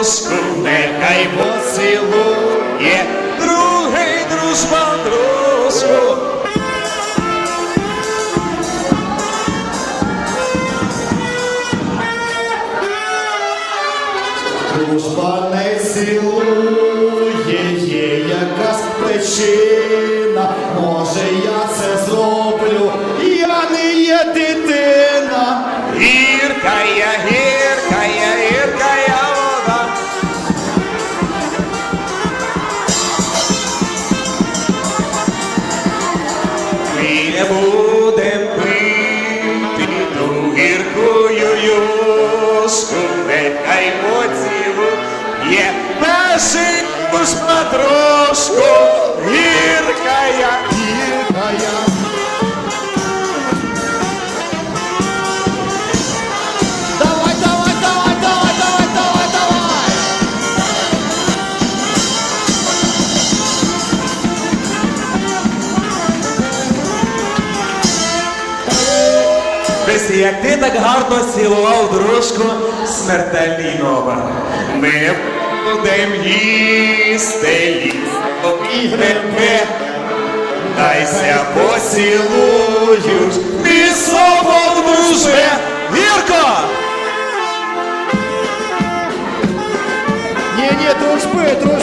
юшку, нехай поцілує другий дружба дружку. Дружба не цілує, є якась причина. Може я це зроблю, я не є дитина. Гіркая, гіркая, не будем пити ту гіркую юшку, нехай поцілує перший муж матрошку. Гіркая, як ти так гарно цілував дружку, смертельний номер. Ми будем їсти ліс і гриби. Дайся поцілуєш, мій дружбе. Вірко! Ні, ні, дружби, дружби.